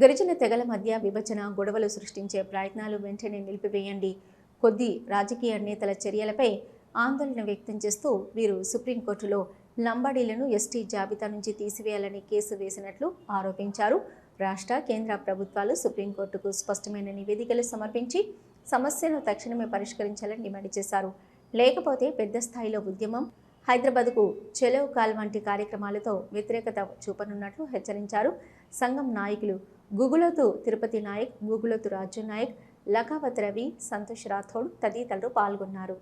గిరిజన తెగల మధ్య విభజన గొడవలు సృష్టించే ప్రయత్నాలు వెంటనే నిలిపివేయండి. కొద్ది రాజకీయ నేతల చర్యలపై ఆందోళన వ్యక్తం చేస్తూ వీరు సుప్రీంకోర్టులో లంబాడీలను ఎస్టీ జాబితా నుంచి తీసివేయాలని కేసు వేసినట్లు ఆరోపించారు. రాష్ట్ర కేంద్ర ప్రభుత్వాలు సుప్రీంకోర్టుకు స్పష్టమైన నివేదికలు సమర్పించి సమస్యను తక్షణమే పరిష్కరించాలని డిమాండ్ చేశారు. లేకపోతే పెద్ద స్థాయిలో ఉద్యమం హైదరాబాద్కు చెలో కాల్ వంటి కార్యక్రమాలతో వ్యతిరేకత చూపనున్నట్లు హెచ్చరించారు. సంఘం నాయకులు గుగులతు తిరుపతి నాయక్ గుగులతు రాజు నాయక్ లకావత్ రవి సంతోష్ రాథోడ్ తదితరులు పాల్గొన్నారు.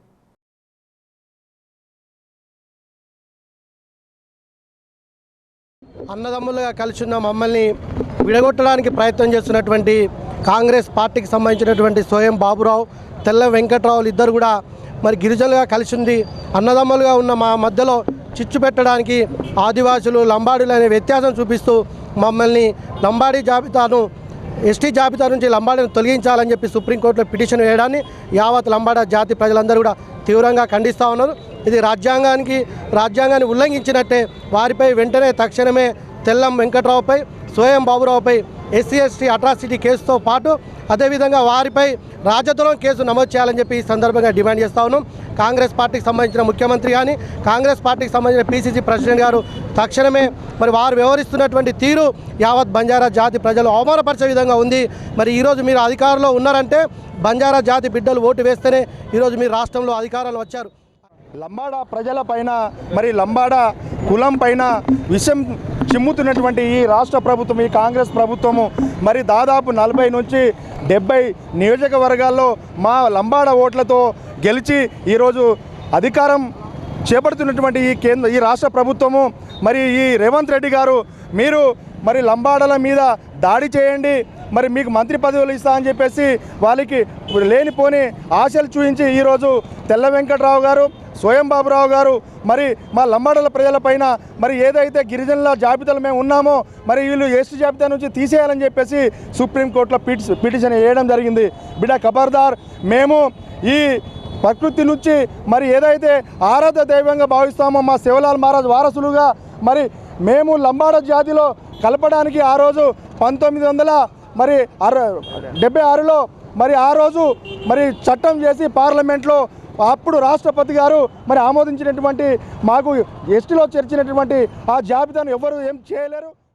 అన్నదమ్ములుగా కలిసి ఉన్న మమ్మల్ని విడగొట్టడానికి ప్రయత్నం చేస్తున్నటువంటి కాంగ్రెస్ పార్టీకి సంబంధించినటువంటి స్వయం బాబురావు తెల్ల వెంకట్రావులు ఇద్దరు కూడా మరి గిరిజనులుగా కలిసి ఉంది అన్నదమ్ములుగా ఉన్న మా మధ్యలో చిచ్చు పెట్టడానికి ఆదివాసులు లంబాడులు అనే వ్యత్యాసం చూపిస్తూ మమ్మల్ని లంబాడీ జాబితాను ఎస్టీ జాబితా నుంచి లంబాడీని తొలగించాలని చెప్పి సుప్రీంకోర్టులో పిటిషన్ వేయడాన్ని యావత్ లంబాడ జాతి ప్రజలందరూ కూడా తీవ్రంగా ఖండిస్తూ ఉన్నారు. ఇది రాజ్యాంగానికి రాజ్యాంగాన్ని ఉల్లంఘించినట్టే వారిపై వెంటనే తక్షణమే తెల్లం వెంకట్రావుపై స్వయం బాబురావుపై ఎస్సీ ఎస్టీ అట్రాసిటీ కేసుతో పాటు అదేవిధంగా వారిపై రాజద్రోహం కేసు నమోదు చేయాలని చెప్పి ఈ సందర్భంగా డిమాండ్ చేస్తా ఉన్నాం. కాంగ్రెస్ పార్టీకి సంబంధించిన ముఖ్యమంత్రి కానీ కాంగ్రెస్ పార్టీకి సంబంధించిన పీసీసీ ప్రెసిడెంట్ గారు తక్షణమే మరి వారు వ్యవహరిస్తున్నటువంటి తీరు యావత్ బంజారా జాతి ప్రజలు అవమానపరిచే విధంగా ఉంది. మరి ఈరోజు మీరు అధికారంలో ఉన్నారంటే బంజారా జాతి బిడ్డలు ఓటు వేస్తేనే ఈరోజు మీరు రాష్ట్రంలో అధికారంలో వచ్చారు. లంబాడా ప్రజల పైన మరి లంబాడా కులం పైన విషం చిమ్ముతున్నటువంటి ఈ రాష్ట్ర ప్రభుత్వం ఈ కాంగ్రెస్ ప్రభుత్వము మరి దాదాపు నలభై నుంచి డెబ్బై నియోజకవర్గాల్లో మా లంబాడ ఓట్లతో గెలిచి ఈరోజు అధికారం చేపడుతున్నటువంటి ఈ కేంద్ర ఈ రాష్ట్ర ప్రభుత్వము మరి ఈ రేవంత్ రెడ్డి గారు మీరు మరి లంబాడల మీద దాడి చేయండి మరి మీకు మంత్రి పదవులు ఇస్తా అని చెప్పేసి వాళ్ళకి లేనిపోని ఆశలు చూపించి ఈరోజు తెల్ల వెంకట్రావు గారు స్వయం బాబురావు గారు మరి మా లంబాడల ప్రజలపైన మరి ఏదైతే గిరిజనుల జాబితాలు మేము ఉన్నామో మరి వీళ్ళు ఎస్టీ జాబితా నుంచి తీసేయాలని చెప్పేసి సుప్రీంకోర్టులో పిటి పిటిషన్ వేయడం జరిగింది. బిడ్డ ఖబర్దార్ మేము ఈ ప్రకృతి నుంచి మరి ఏదైతే ఆరాధ దైవంగా భావిస్తామో మా శివలాల్ మహారాజ్ వారసులుగా మరి మేము లంబాడ జాతిలో కలపడానికి ఆ రోజు పంతొమ్మిది వందల మరి అర డెబ్బై ఆరులో మరి ఆ రోజు మరి చట్టం చేసి పార్లమెంట్లో అప్పుడు రాష్ట్రపతి గారు మరి ఆమోదించినటువంటి మాకు ఎస్టీలో చేర్చినటువంటి ఆ జాబితాను ఎవరు ఏం చేయలేరు.